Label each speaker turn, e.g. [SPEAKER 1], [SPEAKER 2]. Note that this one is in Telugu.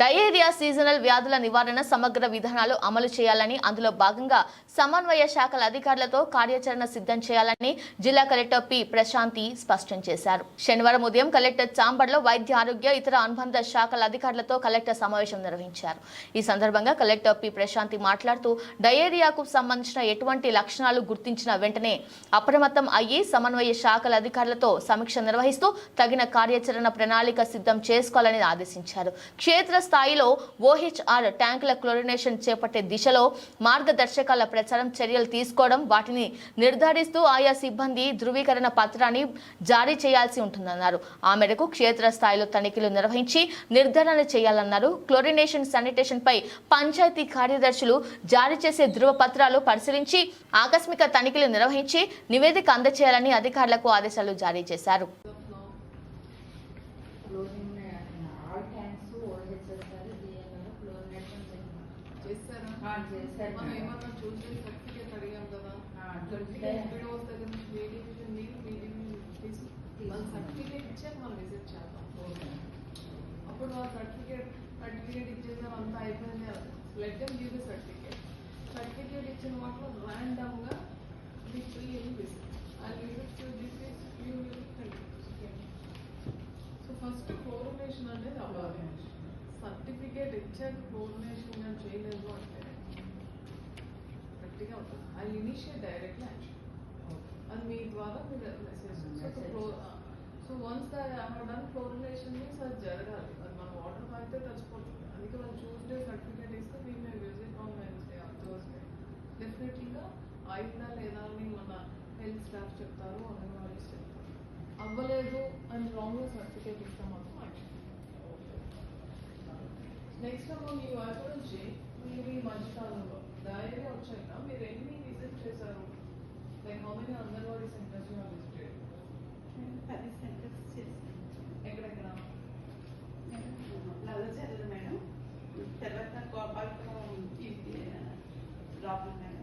[SPEAKER 1] డయేరియా సీజనల్ వ్యాధుల నివారణ సమగ్ర విధానాలు అమలు చేయాలని అందులో భాగంగా సమన్వయ శాఖల అధికారులతో కార్యాచరణ సిద్ధం చేయాలని జిల్లా కలెక్టర్ పి. ప్రశాంతి స్పష్టం చేశారు. శనివారం ఉదయం కలెక్టర్ చాంబర్లో వైద్య ఆరోగ్య ఇతర అనుబంధ శాఖల అధికారులతో కలెక్టర్ సమావేశం నిర్వహించారు. ఈ సందర్భంగా కలెక్టర్ పి. ప్రశాంతి మాట్లాడుతూ డయేరియాకు సంబంధించిన ఎటువంటి లక్షణాలు గుర్తించిన వెంటనే అప్రమత్తం అయ్యి సమన్వయ శాఖల అధికారులతో సమీక్ష నిర్వహిస్తూ తగిన కార్యాచరణ ప్రణాళిక సిద్ధం చేసుకోవాలని ఆదేశించారు. క్షేత్ర స్థాయిలో ఓహెచ్ఆర్ ట్యాంకుల క్లోరినేషన్ చేపట్టే దిశలో మార్గదర్శకాల ప్రచారం చర్యలు తీసుకోవడం వాటిని నిర్ధారిస్తూ ఆయా సిబ్బంది ధృవీకరణ పత్రాన్ని జారీ చేయాల్సి ఉంటుందన్నారు. ఆ మేరకు క్షేత్ర స్థాయిలో తనిఖీలు నిర్వహించి నిర్ధారణ చేయాలన్నారు. క్లోరినేషన్ శానిటేషన్ పై పంచాయతీ కార్యదర్శులు జారీ చేసే ధృవ పత్రాలు పరిశీలించి ఆకస్మిక తనిఖీలు నిర్వహించి నివేదిక అందజేయాలని అధికారులకు ఆదేశాలు జారీ చేశారు.
[SPEAKER 2] చేస్తారా ఆ, చేశారు మనం మేడం. ఏమన్నా చూసి సర్టిఫికేట్ అడిగాం కదా
[SPEAKER 3] దొరికితే సర్టిఫికేట్
[SPEAKER 2] వీడియోస్ దగ్గర నుంచి వేడియేషన్ నీళ్ళు మీటింగ్ తీసి మన సర్టిఫికేట్ ఇచ్చాక మనం విజిట్ చేద్దాం అప్పుడు ఆ సర్టిఫికేట్ సర్టిఫికేట్ ఇచ్చేసాం అంతా అయిపోయింది let them give the certificate certificate ఇచ్చిన వాటిలో ర్యాండమ్గా ది ఫ్రీ అని విజిట్ ఆ visit this is you will so first coordination అనేది అవ్వాలి సర్టిఫికేట్ ఇచ్చాక కోఆర్డినేషన్ కానీ చేయలేదు అంటే గట్టిగా ఉంటుంది ఐ ఇనిషియేట్ డైరెక్ట్ యాక్షన్ అది మీ ద్వారా మీరు message. So once done coordination means అది జరగాలి. అది మన వాటర్ అయితే చచ్చిపోతుంది అందుకే మనం ట్యూస్డే సర్టిఫికేట్ ఇస్తే we may visit on Wednesday on Thursday డెఫినెట్లీగా అయిందా లేదా అని మన హెల్త్ స్టాఫ్ చెప్తారు అంగన్వాడీ చెప్తారు. అవ్వలేదు అని రాంగ్ సర్టిఫికేట్ ఇస్తే మాత్రం యాక్షన్ నెక్స్ట్ అమ్మ మీ వైపు నుంచి మీరు ఈ మధ్యకాలంలో డైరీగా వచ్చాక మీరు ఎన్ని విజిట్ చేశారు? Like how many anganwadi centres you visited
[SPEAKER 4] పది సెంటర్స్ చేశాను.
[SPEAKER 2] ఎక్కడెక్కడ?
[SPEAKER 4] నల్లచర్ల మేడం. తర్వాత కోపాలపురం రాపుల్ మేడం.